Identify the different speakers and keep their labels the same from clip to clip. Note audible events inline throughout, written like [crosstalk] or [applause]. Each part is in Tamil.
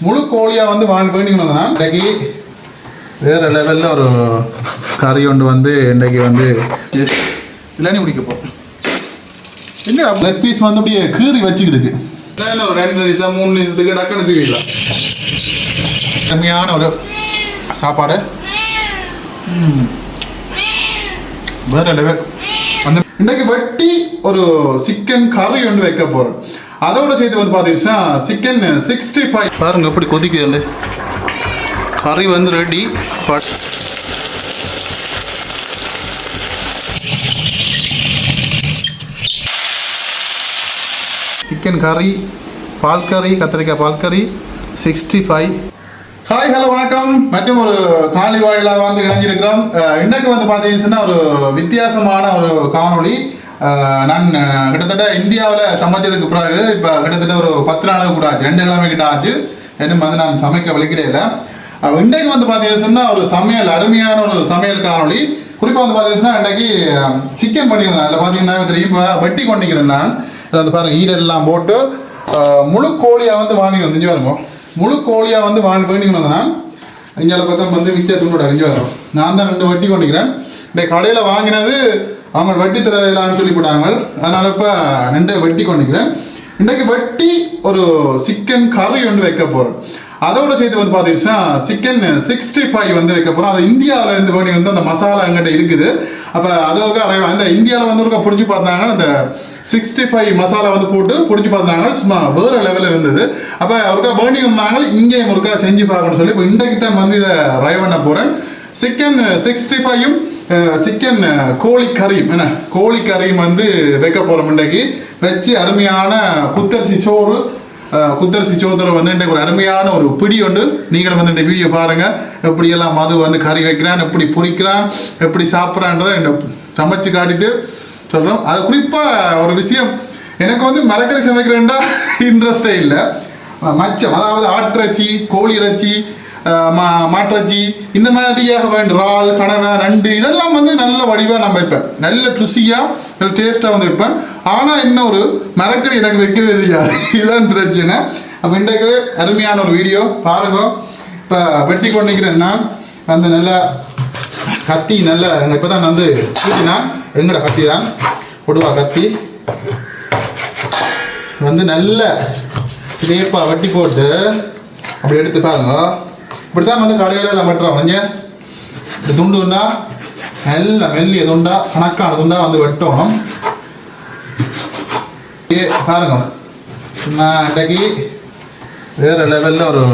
Speaker 1: முழு கோழியாக வந்து வாங்கி வேணிக்கணும்னா இன்றைக்கு வேறு லெவலில் ஒரு கறி ஒன்று வந்து இன்றைக்கு வந்து இல்லைன்னு குடிக்க போகிறோம் என்ன லெட் பீஸ் வந்து அப்படியே கீறி வச்சுக்கிடுக்கு இல்லைன்னு ஒரு ரெண்டு நிமிஷம் மூணு நிமிஷத்துக்கு டக்குன்னு தூக்கிடலாம். அருமையான ஒரு சாப்பாடு. வேற லெவல் அந்த இன்றைக்கு வெட்டி ஒரு சிக்கன் கறி ஒன்று வைக்க போகிறோம் அதோட சேர்த்து வந்து பார்த்தீங்கன்னா சிக்கன் சிக்ஸ்டி ஃபைவ் பாருங்க எப்படி கொதிக்குது கறி வந்து ரெடி சிக்கன் கறி பால் கறி கத்திரிக்காய் பால் கறி சிக்ஸ்டி ஃபைவ் ஹாய் ஹலோ வணக்கம். மற்றும் ஒரு காணொலி வாயிலாக வந்து இணைஞ்சிருக்கிறோம். இன்றைக்கு வந்து பார்த்தீங்கன்னா ஒரு வித்தியாசமான ஒரு அஹ் நான் கிட்டத்தட்ட இந்தியாவில் சமைச்சதுக்கு பிறகு இப்போ கிட்டத்தட்ட ஒரு பத்து நாளுக்கு கூட ஆச்சு. ரெண்டு கிழமை கிட்ட ஆச்சு. இன்னும் வந்து நான் சமைக்க வலிக்கிடையில இன்றைக்கு வந்து பார்த்தீங்கன்னு சொன்னால் ஒரு சமையல் அருமையான ஒரு சமையல் காணொலி குறிப்பாக வந்து பார்த்தீங்கன்னா இன்றைக்கு சிக்கன் பண்ணியிருந்தேன் அதில் பார்த்தீங்கன்னா தெரியும் இப்போ வெட்டி கொண்டிருக்கிறேன் நான் இதில் வந்து பாருங்கள் ஈரெல்லாம் போட்டு முழு கோழியாக வந்து வாங்கி வந்து இருக்கும் வருவோம் முழு கோழியாக வந்து வாங்கி பண்ணிக்கணும் நான் இங்கே பக்கம் வந்து மிச்ச துண்டோட வரும் நான் தான் ரெண்டு வட்டி கொண்டிருக்கிறேன். இந்த கடையில் வாங்கினது அவங்க வட்டி தரலான்னு சொல்லி போட்டாங்க. அதனால் இப்போ ரெண்டு வட்டி கொண்டுக்கிறேன். இன்றைக்கு வட்டி ஒரு சிக்கன் கறி ஒன்று வைக்க போகிறோம் அதோட சேர்த்து வந்து பார்த்தீங்கன்னா சிக்கன் சிக்ஸ்டி ஃபைவ் வந்து வைக்க போகிறோம் அது இந்தியாவில் இருந்து பண்ணி வந்து அந்த மசாலா எங்கிட்ட இருக்குது. அப்போ அது ஒருக்கா அரை- அந்த இந்தியாவில் வந்து ஒரு பிடிச்சி பார்த்தாங்க. அந்த சிக்ஸ்டி ஃபைவ் மசாலா வந்து போட்டு பிடிச்சி பார்த்தாங்க. சும்மா வேறு லெவலில் இருந்தது. அப்போ ஒருக்கா வேண்டி வந்தாங்க இங்கேயும் ஒருக்கா செஞ்சு பார்க்கணும்னு சொல்லி இப்போ இன்றைக்கு தான் வந்து இதை ட்ரை பண்ண போகிறேன் சிக்கன் சிக்ஸ்டி ஃபைவும் சிக்கன் கோழி கறியும். என்ன? கோழி கறியும் வந்து வைக்க போகிறோம் இன்றைக்கு. வச்சு அருமையான குத்தரிசி சோறு அஹ், குத்தரிசி சோதரை வந்து இன்றைக்கு ஒரு அருமையான ஒரு பிடி உண்டு. நீங்களும் வந்து இந்த வீடியோ பாருங்கள் எப்படியெல்லாம் மது வந்து கறி வைக்கிறான் எப்படி பொரிக்கிறான் எப்படி சாப்பிட்றான்றதை இந்த சமைச்சு காட்டிட்டு சொல்கிறோம் அது குறிப்பாக ஒரு விஷயம். எனக்கு வந்து மரக்கறி சமைக்கிறேன்டா [laughs] இன்ட்ரெஸ்டே இல்லை. மச்சம் அதாவது ஆட்டிறச்சி கோழி இறைச்சி மா மாற்றச்சி இந்த மாதிரியாக வேண்டும் இறால் கனவை நண்டு இதெல்லாம் வந்து நல்ல வடிவாக நான் வைப்பேன். நல்ல ருசியாக நல்ல டேஸ்ட்டாக வந்து வைப்பேன். ஆனால் இன்னொரு மரக்கறி எனக்கு வைக்கவே தெரியாது. [laughs] இதுதான் பிரச்சனை. அப்போ இன்றைக்கு அருமையான ஒரு வீடியோ. பாருங்க. இப்போ வெட்டி கொண்டிருக்கிறேன்னா அந்த நல்ல கத்தி நல்ல இப்போ தான் வந்து கூட்டினான். எங்கட கத்தி தான்? கொடுவா கத்தி. வந்து நல்ல சிலேப்பாக வெட்டி போட்டு அப்படி எடுத்து பாருங்க. இப்படித்தான் வந்து கடையில் நான் வெட்டுறோம். கொஞ்சம் இந்த துண்டு துண்டா நல்ல மெல்லிய துண்டா கணக்கான துண்டா வந்து வெட்டணும். ஏ பாருங்க. நான் இன்றைக்கு வேறு லெவலில் ஒரு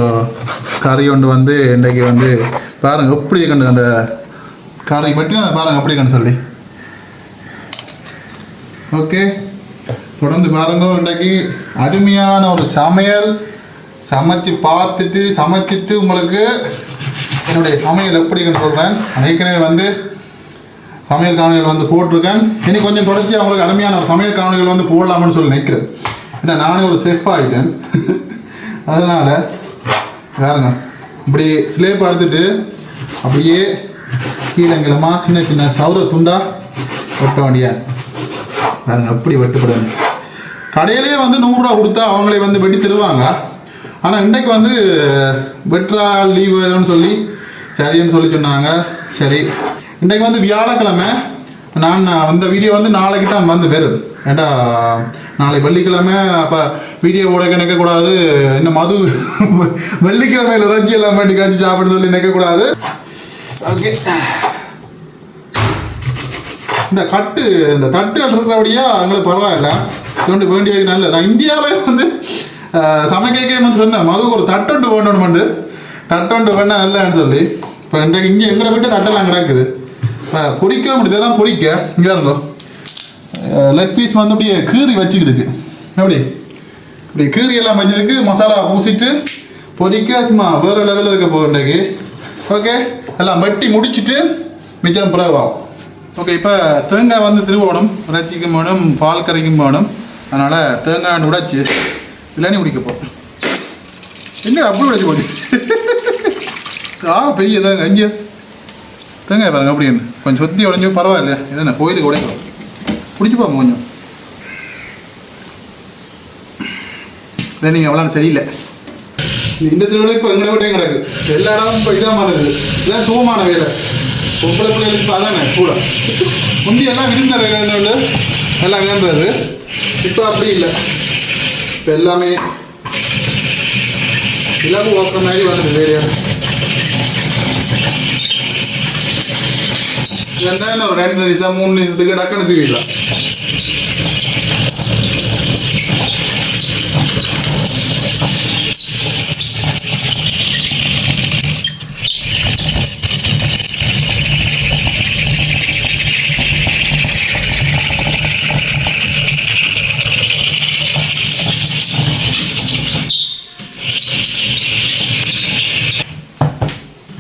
Speaker 1: கறி ஒன்று வந்து இன்றைக்கு வந்து பாருங்க எப்படி கண்டு அந்த கறி வெட்டி பாருங்க எப்படி கண்டு சொல்லி. ஓகே தொடர்ந்து பாருங்க இன்றைக்கு அருமையான ஒரு சமையல். சமைச்சு பார்த்துட்டு சமைச்சிட்டு உங்களுக்கு என்னுடைய சமையல் எப்படின்னு சொல்கிறேன் ஏற்கனவே வந்து சமையல் காணொலிகள் வந்து போட்டிருக்கேன். இனி கொஞ்சம் தொடர்ச்சி அவங்களுக்கு அருமையான ஒரு சமையல் காணொலிகள் வந்து போடலாம்னு சொல்லி நினைக்கிறேன். ஏன்னா நானே ஒரு செஃப் ஆகிட்டேன் [laughs] அதனால் பாருங்க. இப்படி ஸ்லேப் எடுத்துட்டு அப்படியே கீழங்கிழமா சின்ன சின்ன சவுர துண்டா வெட்ட வேண்டிய பாருங்க எப்படி வெட்டுப்படுது கடையிலே வந்து நூறுரூவா கொடுத்தா அவங்களே வந்து வெட்டி தருவாங்க. ஆனால் இன்றைக்கு வந்து வெட்ரா லீவ் எதுன்னு சொல்லி சரின்னு சொல்லி சொன்னாங்க. சரி. இன்றைக்கு வந்து வியாழக்கிழமை நான் அந்த வீடியோ வந்து நாளைக்கு தான் வந்து பெரும் ஏண்டா நாளை வெள்ளிக்கிழமை அப்போ வீடியோ கூட நினைக்கக்கூடாது என்ன மது வெள்ளிக்கிழமையில் ரஞ்சி எல்லாம் பண்ணி காய்ச்சி சாப்பிடுன்னு சொல்லி நினைக்கக்கூடாது ஓகே. இந்த கட்டு இந்த தட்டுகள் இருக்கிறபடியா அவங்களுக்கு பரவாயில்ல. இது வந்து வேண்டிய நல்லது. நான் இந்தியாவிலே வந்து சமைக்கே வந்து சொன்னேன் மதுக்கு ஒரு தட்டுண்டு வேணும்னு தட்டொண்டு வேணா இல்லைன்னு சொல்லி. இப்போ இன்றைக்கு இங்கே எங்களை விட்டு தட்டெல்லாம் கிடக்குது. இப்போ பொரிக்க முடியுது இதெல்லாம் பொரிக்க இங்கே இருந்தோம் லெட் பீஸ் வந்து அப்படியே கீறி வச்சுக்கிடுக்கு எப்படி இப்படி கீறி எல்லாம் வச்சிருக்கு மசாலா பூசிட்டு பொரிக்க சும்மா வேறு லெவலில் இருக்க போகுது இன்றைக்கு. ஓகே எல்லாம் வெட்டி முடிச்சிட்டு மிச்சம் பிறகு ஓகே இப்போ தேங்காய் வந்து திருவோணும். இறைச்சிக்கும் வேணும் பால் கறிக்கும் வேணும். அதனால் தேங்காய் உடைச்சி. பிரியாணி குடிக்க போகிறோம் என்ன அப்படி உடைச்சி போச்சு ஆ பெரிய தேங்காய் தேங்காய் பாருங்க அப்படின்னு கொஞ்சம் சொத்தி உடஞ்சோ பரவாயில்ல இதானே கோயிலுக்கு உடைக்கும் பிடிச்சி கொஞ்சம். இல்லை நீங்கள் அவ்வளோ சரியில்லை. இந்த திருவிழா இப்போ எங்களை விட்டையும் கிடக்கு. எல்லா இடமும் இப்போ இதாக மாறுது இருக்குது இதான் சுகமான வேலை. பொம்பளை பிள்ளைகளுக்கு இப்போ அதானே கூட. முந்தி எல்லாம் விருந்தினர் எல்லாம் விரும்புறது இப்போ அப்படி இல்லை. இப்போ எல்லாமே இலகு ஓக்குற மாதிரி வருது வேலையா ரெண்டாயிரம் ஒரு ரெண்டு நிமிஷம் மூணு நிமிஷத்துக்கு டக்குன்னு தூவிடலாம்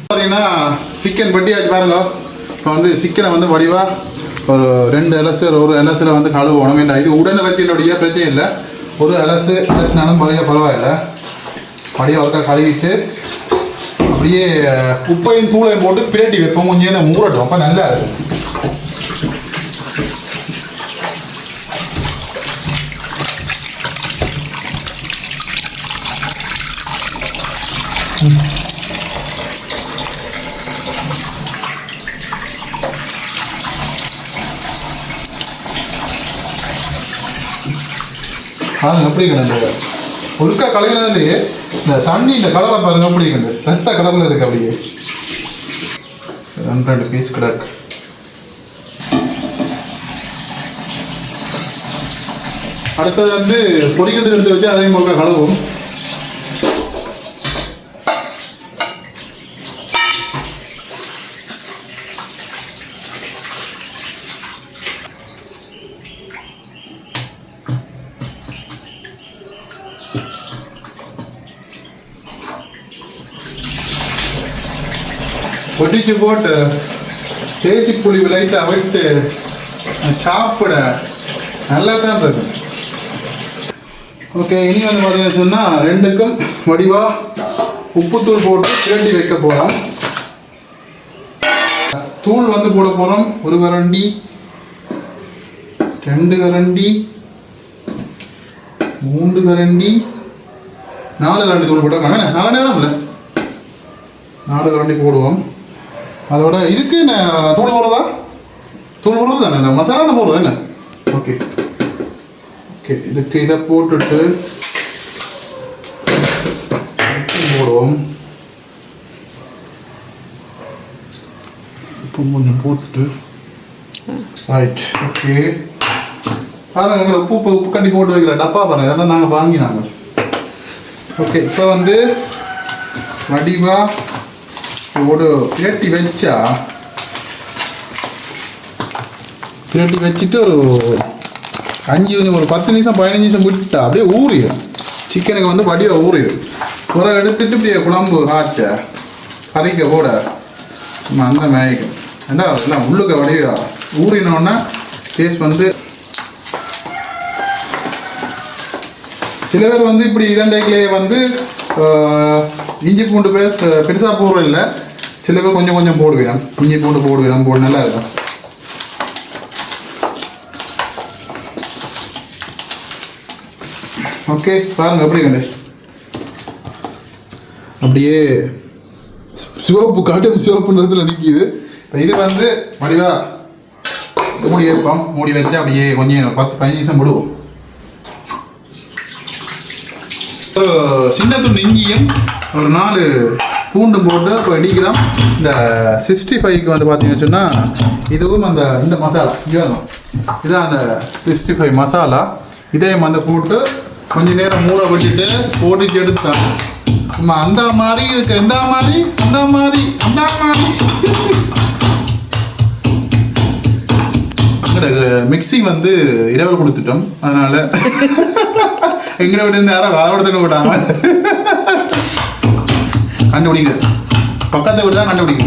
Speaker 1: பார்த்தீங்கன்னா சிக்கன் பட்டியாச்சு பாருங்க. இப்போ வந்து சிக்கனை வந்து வடிவாக ஒரு ரெண்டு எலசு ஒரு ஒரு வந்து கழுவணும். வேண்டாம் இது உடனே வச்சினுடைய பிரச்சனை இல்லை. ஒரு அலசு அலசினாலும் பழைய பரவாயில்ல. வடிவாக ஒருக்கா கழுவிட்டு அப்படியே உப்பையும் தூளையும் போட்டு பிரட்டி வைப்போம். கொஞ்சம் மூடட்டும். அப்போ நல்லா இருக்கும். பாருங்க எப்படி கிடந்தது ஒழுக்கா கலையிலேயே இந்த தண்ணி இந்த கலரை பாருங்க எப்படி கிடந்து ரத்த கலரில் இருக்கு அப்படியே. ரெண்டு ரெண்டு பீஸ் கிடக்கு. அடுத்தது வந்து பொரிக்கிறதுக்கு எடுத்து வச்சு அதே ஒழுக்கா கழுவும். பொடிச்சு போட்டு தேசி புளி லைட்டாக அவிட்டு சாப்பிட நல்லா தான் இருக்கும் ஓகே இனி வந்து பார்த்தீங்கன்னு சொன்னால் ரெண்டுக்கும் வடிவாக உப்புத்தூள் போட்டு திரட்டி வைக்க போகிறோம் தூள் வந்து போட போகிறோம் ஒரு கரண்டி ரெண்டு கரண்டி மூன்று கரண்டி நாலு கரண்டி தூள் போட்டாங்க நாலு நேரம் இல்லை நாலு கரண்டி போடுவோம். அதோட இதுக்கு என்ன தூள் போடுறதா தூள் போடுறது தானே? இந்த மசாலா போடுறது என்ன? ஓகே. ஓகே இதுக்கு இதை போட்டுட்டு போடுவோம். இப்போ கொஞ்சம் போட்டுட்டு. ரைட் ஓகே பாருங்க எங்களை உப்பு உப்பு உப்பு கட்டி போட்டு வைக்கிற டப்பா பாருங்க இதெல்லாம் நாங்கள் வாங்கினாங்க. ஓகே இப்போ வந்து வடிவா ஒரு பிரட்டி வச்சா பிரட்டி வச்சுட்டு ஒரு அஞ்சு ஒரு பத்து நிமிஷம் பதினஞ்சு நிமிஷம் விட்டா அப்படியே ஊறிடும். சிக்கனுக்கு வந்து வடிவாக ஊறிடும். உரை எடுத்துட்டு இப்படியே குழம்பு ஆச்ச கறிக்க கூட சும்மா அந்த மேய்க்கும் ஏண்டா அதெல்லாம் உள்ளுக்க வடிவா? ஊறினோன்னா டேஸ்ட் வந்து சில பேர் வந்து இப்படி இதண்டைக்கிலேயே வந்து இஞ்சி பூண்டு பேஸ்ட் பெருசாக போடுறோம் இல்லை. சில பேர் கொஞ்சம் கொஞ்சம் போடுவேன். இஞ்சி பூண்டு போடுவேன். போடு நல்லா இருக்கும். ஓகே பாருங்கள் எப்படி கண்டு அப்படியே சிவப்பு காட்டும் சிவப்புன்றதுல நிற்கிது இப்போ இது வந்து வடிவா மூடி வைப்போம். மூடி வச்சு அப்படியே கொஞ்சம் பத்து பதினஞ்சு நிமிஷம் விடுவோம் ஒரு சின்ன துண்டு இஞ்சியும் ஒரு நாலு பூண்டு போட்டு இப்போ இடிக்கிறோம் இந்த சிக்ஸ்டி ஃபைவ்க்கு வந்து பார்த்தீங்கன்னு சொன்னால் இதுவும் அந்த இந்த மசாலா இங்கே இதான் அந்த சிக்ஸ்டி ஃபைவ் மசாலா. இதையும் வந்து போட்டு கொஞ்ச நேரம் ஊற விட்டுட்டு போட்டுட்டு எடுத்தா சும்மா அந்த மாதிரி இருக்கு இந்த மாதிரி அந்த மாதிரி அந்த மாதிரி. மிக்ஸி வந்து இரவல் கொடுத்துட்டோம். அதனால எங்களை விட்டு இருந்து யாரும் தண்ணி விட்டாங்க கண்டுபிடிங்க. பக்கத்தை விட்டு தான் கண்டுபிடிங்க.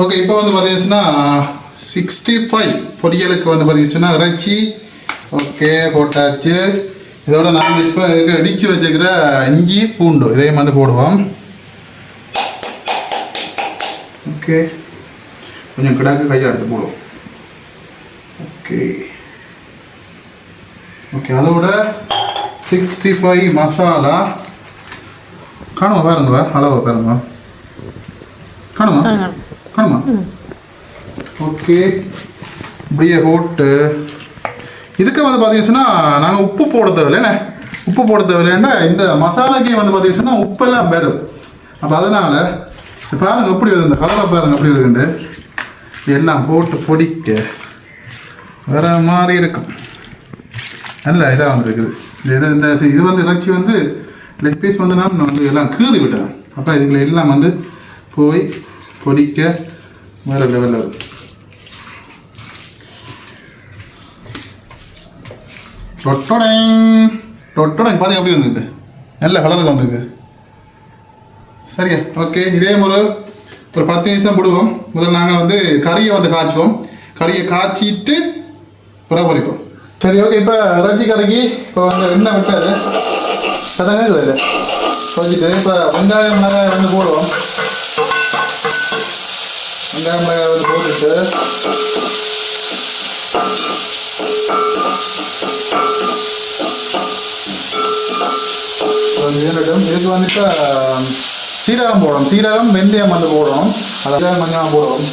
Speaker 1: ஓகே இப்போ வந்து பார்த்தீங்கன்னா சிக்ஸ்டி ஃபைவ் பொரியலுக்கு வந்து பார்த்தீங்கன்னா இறைச்சி. ஓகே போட்டாச்சு இதோட நாங்கள் இப்போ இதுக்கு இடித்து வச்சுக்கிற இஞ்சி பூண்டு இதையும் வந்து போடுவோம். ஓகே கொஞ்சம் கிடாக்கு கையை எடுத்து போடுவோம். ஓகே ஓகே அதோட சிக்ஸ்டி ஃபைவ் மசாலா காணுமா பாருங்க அளவு பாருங்க காணுமா? காணுமா? ஓகே இப்படியே போட்டு. இதுக்கு வந்து பார்த்தீங்கன்னா நாங்கள் உப்பு போட தேவையில்லைண்ணே உப்பு போட தேவையில்லைன்னா இந்த மசாலாக்கு வந்து பார்த்தீங்கன்னா உப்பெல்லாம் வரும் அப்போ அதனால் பாருங்க எப்படி வருது இந்த கலரை பாருங்க எப்படி இருக்குண்டு எல்லாம் போட்டு பொடிக்க. வேற மாதிரி இருக்கும். நல்ல இதாக வந்துருக்குது. இது இந்த இது வந்து இறைச்சி வந்து லெக் பீஸ் வந்து நான் வந்து எல்லாம் கீறி விட்டேன். அப்போ இதுல எல்லாம் வந்து போய் பொடிக்க வேறு லெவலில் வருது டொட்டோடங். டொட்டோடங் பாருங்க எப்படி வந்துருக்கு. நல்ல கலருக்கு வந்துருக்கு. சரியா? ஓகே இதே ஒரு ஒரு பத்து நிமிஷம் போடுவோம். முதல்ல நாங்கள் வந்து கறியை வந்து காய்ச்சுவோம். கறியை காய்ச்சிட்டு புறப்பறிப்போம் சரி ஓகே இப்போ இறைச்சி கறிக்கு இப்போ வந்து எண்ணெய் விட்டாரு? கதங்க இல்லை. கொஞ்சிட்டு இப்போ வெங்காயம் மிளகாய் வந்து போடுவோம். வெங்காயம் மிளகாய் வந்து போட்டுட்டு இருக்கட்டும் இதுக்கு வந்து இப்போ சீரகம் போடணும். சீரகம் வெந்தயம் வந்து போடணும். அது சீரகம் கொஞ்சம் போடுவோம்.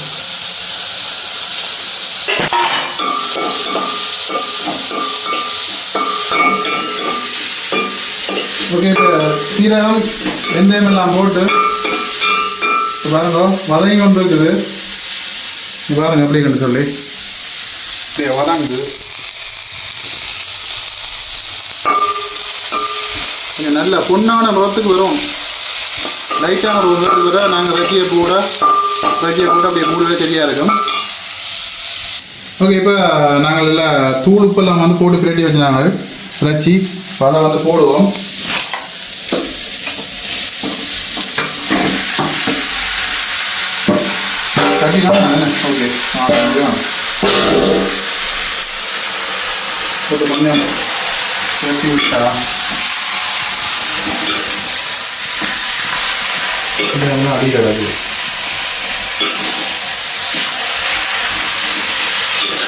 Speaker 1: ஓகே இப்போ சீரகம் வெந்தயம் எல்லாம் போட்டு பாருங்க வதங்கி கொண்டு இருக்குது இங்க பாருங்க எப்படி கண்டு சொல்லி. வதங்குது. கொஞ்சம் நல்ல பொண்ணான நிறத்துக்கு வரும். லைட்டான ஒரு நிறத்துக்கு வர நாங்கள் ரஜியை போட ரஜியை போட்டு அப்படியே மூடுவே சரியாக இருக்கும். ஓகே இப்போ நாங்கள் எல்லாம் தூள் உப்பெல்லாம் வந்து போட்டு பிரட்டி வச்சுருந்தாங்க. ரச்சி அதை வந்து போடுவோம். கட்டிக்கலாம் ஓகே போட்டு கொஞ்சம் பிரட்டி விட்டா இதெல்லாம் அடிக்கிறாரு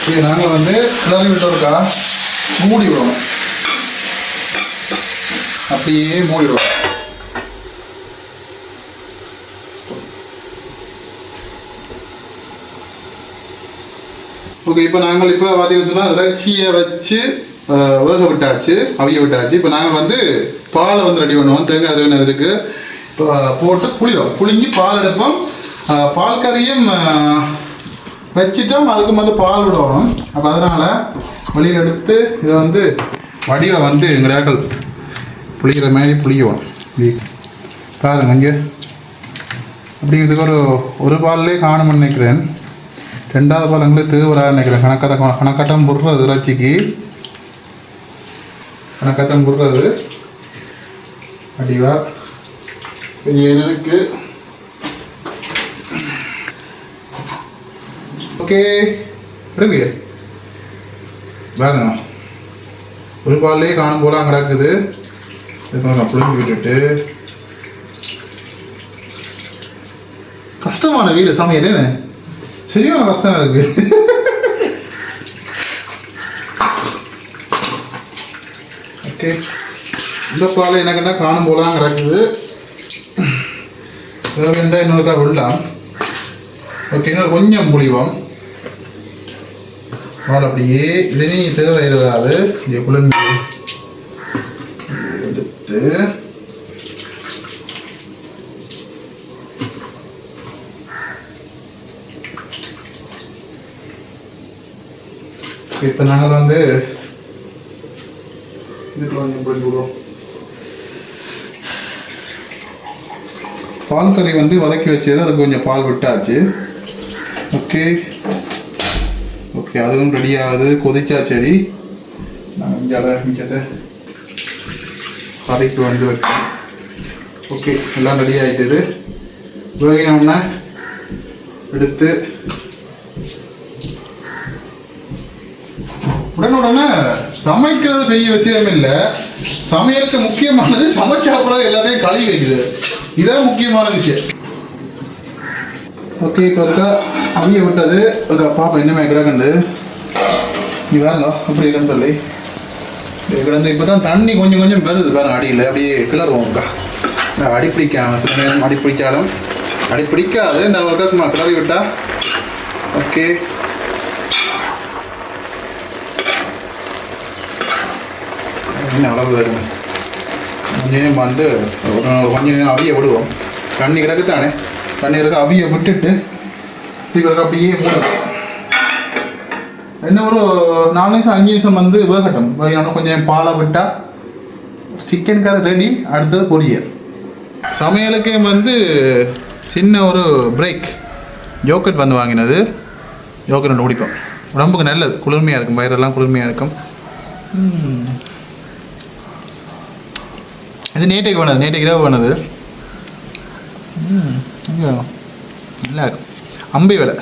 Speaker 1: இது நாங்கள் வந்து கிளறி விட்டோம்க்கா மூடி விடணும் அப்படியே மூடி விடணும் ஓகே இப்போ நாங்கள் இப்போ பார்த்தீங்கன்னு சொன்னால் இறைச்சியை வச்சு வேக விட்டாச்சு அவிய விட்டாச்சு. இப்போ நாங்கள் வந்து பாலை வந்து ரெடி பண்ணுவோம். தேங்காய் திருவினது இருக்குது இப்போ போட்டு புளிவோம். புளிஞ்சு பால் எடுப்போம். பால் கறியும் வச்சுட்டோம். அதுக்கு வந்து பால் விடணும். அப்போ அதனால் வெளியில் எடுத்து இதை வந்து வடிவை வந்து எங்கடையாக்கள் புளிக்கிற மாதிரி புளிக்குவோம். பாருங்க இங்கே. அப்படிங்கிறதுக்கு ஒரு ஒரு பால்லே காணும்னு நினைக்கிறேன். ரெண்டாவது பாலங்களே எங்களுக்கு நினைக்கிறேன். கணக்கத்தை கணக்கட்டம் புடுறது இறைச்சிக்கு. கணக்கத்தம் புடுறது. அடிவா. கொஞ்சம் ஓகே இருக்கு. பாருங்க ஒரு பால்லே காணும் போல அங்கே இருக்குது இதுக்கு புளிஞ்சு விட்டுட்டு. கஷ்டமான வீடு சமையல் என்ன? சரியான கஷ்டம் இருக்கு ஓகே இந்த பால் எனக்கு என்ன காணும் போலாம் கிடக்குது வேண்டாம் இன்னொருக்கா விடலாம் ஓகே இன்னொரு கொஞ்சம் புளிவோம் பால் அப்படியே இது நீ தேவை இல்லாது இங்கே குளிர்ந்து எடுத்து இப்போ நாங்கள் வந்து இதுக்கு கொஞ்சம் விடுவோம் பால் கறி வந்து வதக்கி வச்சது அதுக்கு கொஞ்சம் பால் விட்டாச்சு. ஓகே. ஓகே அதுவும் ரெடி ஆகுது. கொதிச்சா சரி. நாங்கள் இங்கே மிச்சத்தை கறிக்கு வந்து வைக்கிறோம் ஓகே எல்லாம் ரெடி ஆகிட்டது வேகினோம்னா எடுத்து உடனுடனே சமைக்கிறது பெரிய விஷயம் இல்லை. சமையலுக்கு முக்கியமானது சமைச்ச அப்புறம் எல்லாத்தையும் கழுவி வைக்குது இதான் முக்கியமான விஷயம். ஓகே இப்போ இருக்கா? அவிய விட்டது. ஒரு பாப்பா இன்னுமே கிடக்கண்டு. நீ வேறங்க அப்படி இருக்குன்னு சொல்லி. கிடந்து இப்போ தான் தண்ணி கொஞ்சம் கொஞ்சம் வருது வேறு அடியில் அப்படியே கிளறுவோம்க்கா நான் அடி பிடிக்காம சில நேரம் அடி பிடிச்சாலும். அடி பிடிக்காது. நான் ஒருக்கா சும்மா கிளறி விட்டா. ஓகே. என்ன வளர்றது கொஞ்ச நேரம் வந்து ஒரு கொஞ்ச நேரம் அவிய விடுவோம். தண்ணி கிடக்குத்தானே? தண்ணி கிடக்க அவிய விட்டுட்டு திருப்பி அப்படியே மூடும் என்ன ஒரு நாலு நிமிஷம் அஞ்சு நிமிஷம் வந்து வேகட்டும். வேகணும் கொஞ்சம் பாலை விட்டால் சிக்கன் கறி ரெடி அடுத்தது பொரியல். சமையலுக்கே வந்து சின்ன ஒரு பிரேக் யோக்கட் வந்து வாங்கினது. யோக்கட் ஒன்று பிடிக்கும் உடம்புக்கு நல்லது. குளிர்மையாக இருக்கும். வயிறெல்லாம் குளிர்மையாக இருக்கும். இது நேற்றைக்கு வேணது நேற்றைக்கு இரவு ஐயோ, நல்லா இருக்கும். அம்பி விலை.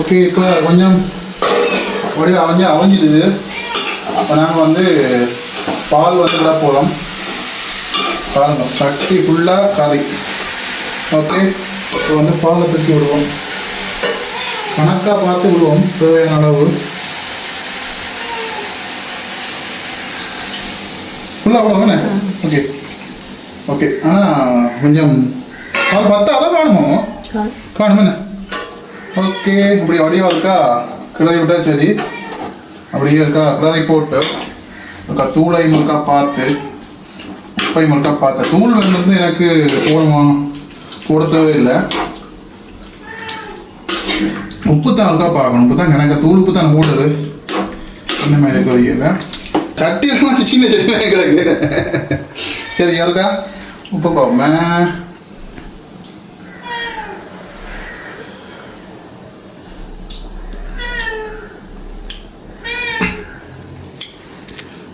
Speaker 1: ஓகே இப்போ கொஞ்சம் அப்படியே அவஞ்சு அவஞ்சிடுது. அப்போ நாங்கள் வந்து பால் வந்து விட போகிறோம் பாருங்க சக்தி ஃபுல்லாக கறி ஓகே இப்போ வந்து பாலை தூக்கி விடுவோம். கணக்காக பார்த்து விடுவோம் தேவையான அளவு. ஃபுல்லாக விடுவோங்கண்ணே ஓகே ஓகே ஆனால் கொஞ்சம் பால் பத்தாதான் காணுமோ? காணுமே ஓகே அப்படி வடிவா இருக்கா? கிளறி விட்டா சரி. அப்படியே இருக்கா? கிளறி போட்டு. இருக்கா? தூளை முறுக்கா பார்த்து. உப்பை முறுக்கா பார்த்து. தூள் வந்து எனக்கு போடணுமா போட தேவையில்லை உப்பு தான் இருக்கா பார்க்கணும். உப்பு தான் எனக்கு தூள் உப்பு தான் போடுறது என்ன மேலே தெரியல சட்டி சட்டியெல்லாம் சின்ன சட்டியெல்லாம் கிடக்கு. சரி யாருக்கா? உப்பு போமே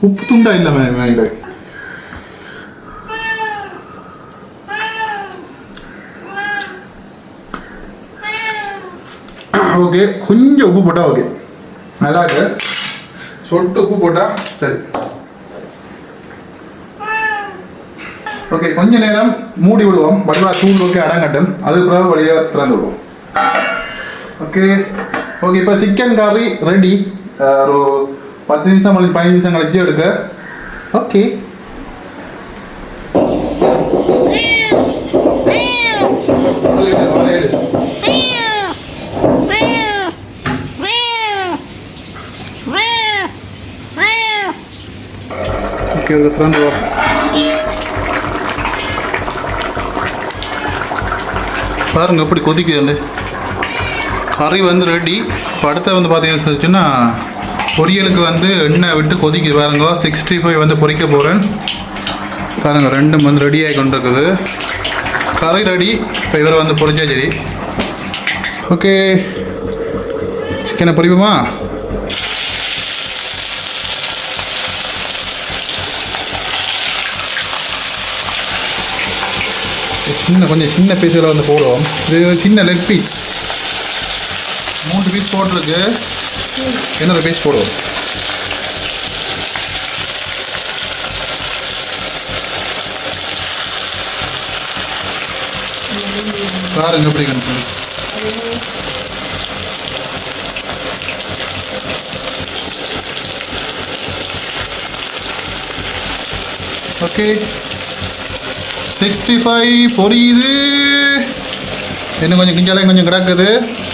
Speaker 1: உப்பு துண்டா இல்லை மேலே ஓகே கொஞ்சம் உப்பு போட்டால் ஓகே நல்லா இருக்கு. சொட்டு உப்பு போட்டால் சரி. ஓகே கொஞ்ச நேரம் மூடி விடுவோம். வடிவா தூள் ஓகே அடங்கட்டும் அதுக்கு பிறகு வழியாக திறந்து விடுவோம். ஓகே ஓகே இப்போ சிக்கன் கறி ரெடி ஒரு பத்து நிமிஷம் கழிச்சு பதினஞ்சு நிமிஷம் கழிச்சு எடுக்க. ஓகே ஓகே திறந்து பாருங்க எப்படி கொதிக்குதுண்டு கறி வந்து ரெடி இப்போ அடுத்த வந்து பார்த்தீங்கன்னு சொல்லிச்சுன்னா பொரியலுக்கு வந்து எண்ணெய் விட்டு கொதிக்குது பாருங்க. சிக்ஸ்டி ஃபைவ் வந்து பொரிக்க போகிறேன் பாருங்க ரெண்டும் வந்து ரெடி ஆகி கொண்டிருக்குது. கறி ரெடி இப்போ இவரை வந்து பொரிச்சா சரி. ஓகே சிக்கனை பொரிப்போமா? சின்ன கொஞ்சம் சின்ன பீஸில் வந்து போடுவோம். இது சின்ன லெக் பீஸ் மூணு பீஸ் போட்டிருக்கு. இன்னொரு பீஸ் போடுவோம். பாருங்க எப்படி கணக்கு ஓகே சிக்ஸ்டி ஃபைவ் பொரியுது. இன்னும் கொஞ்சம் கிஞ்சாலையும் கொஞ்சம் கிடக்குது.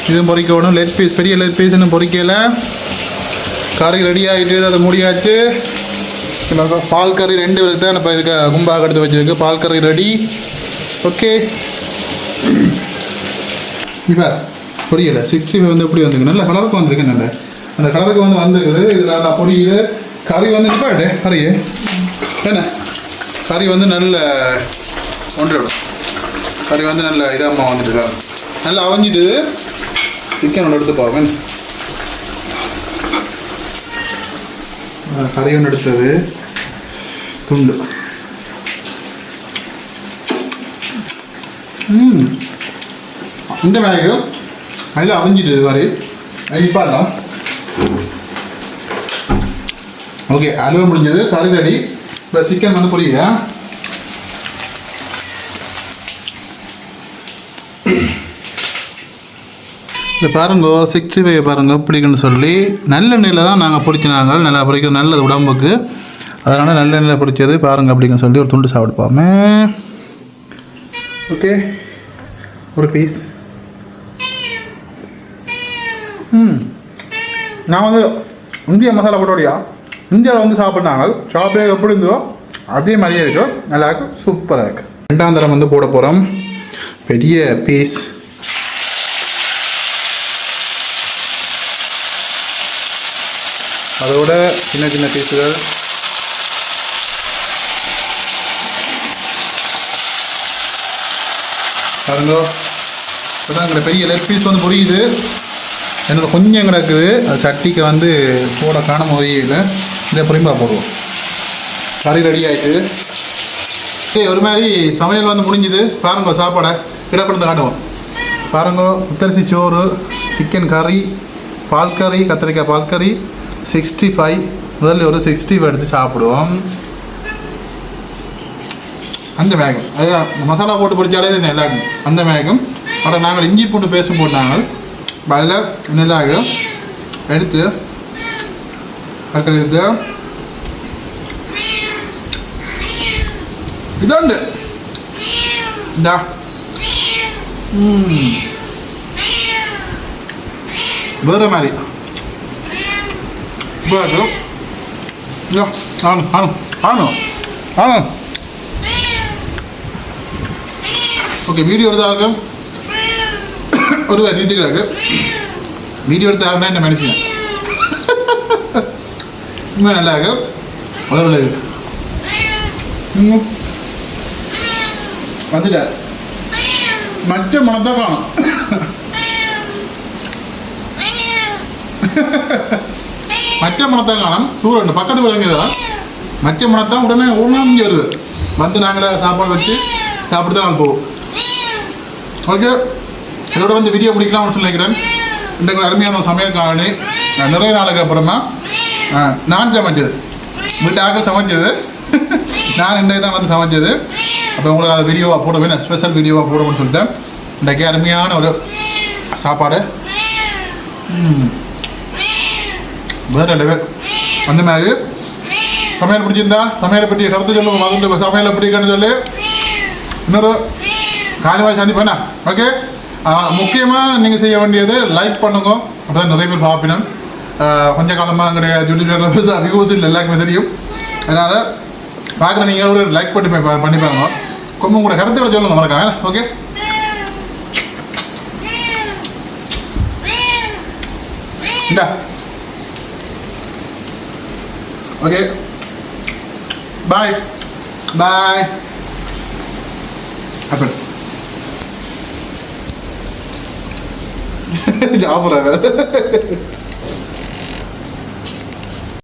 Speaker 1: இதுவும் பொறிக்கணும். லெட் பீஸ் பெரிய லெட் பீஸ் இன்னும் பொரிக்கல கறி ரெடி ஆகிட்டு அதை முடியாச்சு. பால் கறி ரெண்டு பேருக்கு தான் இப்போ இதுக்கு கும்பாக எடுத்து வச்சுருக்கு. பால் கறி ரெடி ஓகே இப்போ புரியல. சிக்ஸ்டி ஃபைவ் வந்து எப்படி வந்துருக்கு? நல்ல கலருக்கு வந்திருக்கு நல்ல. அந்த கலருக்கு வந்து வந்திருக்குது. இதில் நல்லா பொரியுது. கறி வந்து நிப்பாட்டு கறியே. என்ன? கறி வந்து நல்ல ஒன்றிடும் கறி வந்து நல்ல இதாம்மா வந்துட்டு நல்லா அவஞ்சிட்டு சிக்கன் ஒன்று எடுத்து பாருங்க. கறி ஒன்று எடுத்தது. துண்டு. ம். இந்த பேகு நல்லா அவிஞ்சிட்டு வரை இப்பாடலாம் ஓகே அலுவல் முடிஞ்சது. கறி ரெடி இப்போ சிக்கன் வந்து பொரியுங்க இது பாருங்க சிக்ஸ்டி ஃபைவ் பாருங்க பிடிக்குன்னு சொல்லி நல்ல நெல்லை தான் நாங்கள் பிடிச்சினாங்க நல்லா பிடிக்கும் நல்லது உடம்புக்கு. அதனால் நல்ல நெல்லை பிடிச்சது பாருங்க அப்படிங்கன்னு சொல்லி ஒரு துண்டு சாப்பிடுப்போமே ஓகே ஒரு பீஸ் ம். நான் வந்து இந்திய மசாலா போட்டோடியா இந்தியாவில் வந்து சாப்பிட்னாங்க சாப்பிட எப்படி இருந்தோ அதே மாதிரியே இருக்கும் நல்லா இருக்கும் சூப்பராக இருக்கு. ரெண்டாம் தரம் வந்து போட போகிறோம் பெரிய பீஸ் அதோட சின்ன சின்ன பீஸுகள். பாருங்க இப்போதான் எங்களை பெரிய லெக் பீஸ் வந்து புரியுது என்னோட கொஞ்சம் கிடக்குது அது சட்டிக்கு வந்து போட காண முடியல இதை புரிம்பா போடுவோம். கறி ரெடி ஆயிட்டு. சரி ஒரு மாதிரி சமையல் வந்து முடிஞ்சுது. பாருங்க சாப்பாடை. இடப்படுத்து காட்டுவோம். பாருங்க முத்தரிசி சோறு சிக்கன் கறி பால் கறி கத்திரிக்காய் பால் கறி சிக்ஸ்டி ஃபைவ் முதல்ல ஒரு சிக்ஸ்டி ஃபைவ் எடுத்து சாப்பிடுவோம் அந்த மேகம் அதுதான் இந்த மசாலா போட்டு பொரிச்சாலே இது எல்லாருக்கும் அந்த மேகம் அப்புறம் நாங்கள் இஞ்சி பூண்டு பேஸ்ட் போட்டாங்க அதில் நெல்லாக எடுத்து அடுத்தது இது ഇതുണ്ട് ഇതാ ഉം. വേറെ Bödu. Ja, han, han, han, han. Okay video எடுத்தாக ஒரு ரீதிகளாக வீடியோ எடுத்து யாருன்னா என்ன மனுஷன் இன்னும் நல்லாக வளரல வந்துட்டார் மற்ற மனத்தை காணும் மச்ச மனத்தை காணும். சூரன் பக்கத்து விளங்குதான் மச்ச மனத்தான் உடனே உணர்ந்து வருது. வந்து நாங்களே சாப்பாடு வச்சு சாப்பிட்டு தான் போவோம். ஓகே இதோட வந்து வீடியோ முடிக்கலாம்னு சொல்லி நினைக்கிறேன் இன்றைக்கு ஒரு அருமையான ஒரு சமையல் காலனி நிறைய நாளுக்கு அப்புறமா ஆ, நான் சமைச்சது. வீட்டு ஆக்கள் சமைச்சது. [laughs] நான் இன்றைக்கு தான் வந்து சமைச்சது. அப்போ உங்களுக்கு அதை வீடியோவாக போடுவேன் நான் ஸ்பெஷல் வீடியோவாக போடுவேன்னு சொல்லிட்டேன். இன்றைக்கு அருமையான ஒரு சாப்பாடு. ம். வேற லெவல் அந்த மாதிரி சமையல் பிடிச்சிருந்தா சமையலை பற்றி கருத்து சொல்லுங்க மதுண்டு சமையலை பிடிக்கன்னு சொல்லி இன்னொரு காலைவாய் சந்திப்பேண்ணா ஓகே முக்கியமாக நீங்கள் செய்ய வேண்டியது லைக் பண்ணுங்க அப்போ நிறைய பேர் பார்ப்பினோம் கொஞ்ச காலமாக எங்களுடைய யூடியூப் சேனல் வியூஸ் இல்லை எல்லாருக்குமே தெரியும் அதனால் பார்க்குற நீங்கள் ஒரு லைக் பண்ணி பா- பண்ணி பாருங்க கொஞ்சம் உங்களோட கருத்தை சொல்லுங்க மறக்காம ஓகே இந்தா ஓகே பாய் பாய் அப்படி சாப்பிட்றேன்